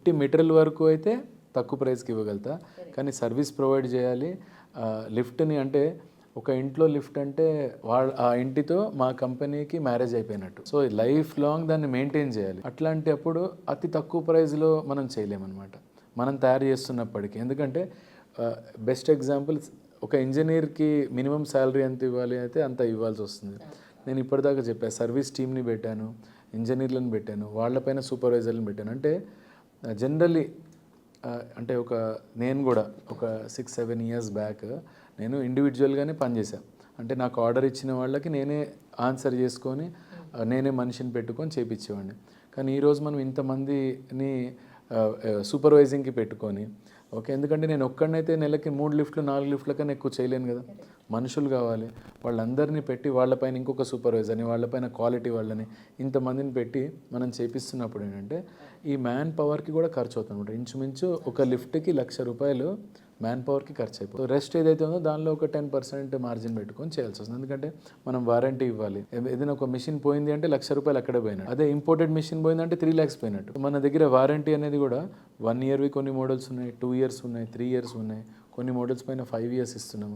ఉట్టి మెటీరియల్ వరకు అయితే తక్కువ ప్రైస్కి ఇవ్వగలుగుతా. కానీ సర్వీస్ ప్రొవైడ్ చేయాలి. లిఫ్ట్ని అంటే ఒక ఇంట్లో లిఫ్ట్ అంటే వాళ్ళ ఆ ఇంటితో మా కంపెనీకి మ్యారేజ్ అయిపోయినట్టు. సో లైఫ్ లాంగ్ దాన్ని మెయింటైన్ చేయాలి. అట్లాంటి అప్పుడు అతి తక్కువ ప్రైస్లో మనం చేయలేమన్నమాట. మనం తయారు చేస్తున్నప్పటికీ. ఎందుకంటే బెస్ట్ ఎగ్జాంపుల్ ఒక ఇంజనీర్కి మినిమం శాలరీ ఎంత ఇవ్వాలి అయితే అంత ఇవ్వాల్సి వస్తుంది. నేను ఇప్పటిదాకా చెప్పాను సర్వీస్ టీమ్ని పెట్టాను ఇంజనీర్లను పెట్టాను వాళ్ళపైన సూపర్వైజర్లను పెట్టాను. అంటే Uh, జనరల్లీ uh, అంటే ఒక నేను కూడా ఒక సిక్స్ సెవెన్ ఇయర్స్ బ్యాక్ నేను ఇండివిజువల్గానే పనిచేశాను అంటే నాకు ఆర్డర్ ఇచ్చిన వాళ్ళకి నేనే ఆన్సర్ చేసుకొని uh, నేనే మనిషిని పెట్టుకొని చేపించేవాడిని కానీ ఈరోజు మనం ఇంతమందిని సూపర్వైజింగ్కి పెట్టుకొని ఓకే? ఎందుకంటే నేను ఒక్కడినైతే నెలకి మూడు లిఫ్ట్లు నాలుగు లిఫ్ట్ల కన్నా ఎక్కువ చేయలేను కదా. మనుషులు కావాలి. వాళ్ళందరినీ పెట్టి వాళ్ళపైన ఇంకొక సూపర్వైజర్ని వాళ్ళపైన క్వాలిటీ వాళ్ళని ఇంతమందిని పెట్టి మనం చేపిస్తున్నప్పుడు ఏంటంటే ఈ మ్యాన్ పవర్కి కూడా ఖర్చు అవుతుంది అనమాట ఇంచుమించు ఒక లిఫ్ట్కి లక్ష రూపాయలు మ్యాన్ పవర్కి ఖర్చు అయిపోతుంది రెస్ట్ ఏదైతే ఉందో దానిలో ఒక టెన్ పర్సెంట్ మార్జిన్ పెట్టుకొని చేయాల్సి వస్తుంది. ఎందుకంటే మనం వారంటీ ఇవ్వాలి. ఏదైనా ఒక మిషన్ పోయింది అంటే లక్ష రూపాయలు అక్కడే పోయినట్టు. అదే ఇంపోర్టెడ్ మిషన్ పోయిందంటే త్రీ ల్యాక్స్ పోయినట్టు. మన దగ్గర వారంటీ అనేది కూడా వన్ ఇయర్వి కొన్ని మోడల్స్ ఉన్నాయి టూ ఇయర్స్ ఉన్నాయి త్రీ ఇయర్స్ ఉన్నాయి. కొన్ని మోడల్స్ పైన ఫైవ్ ఇయర్స్ ఇస్తున్నాము.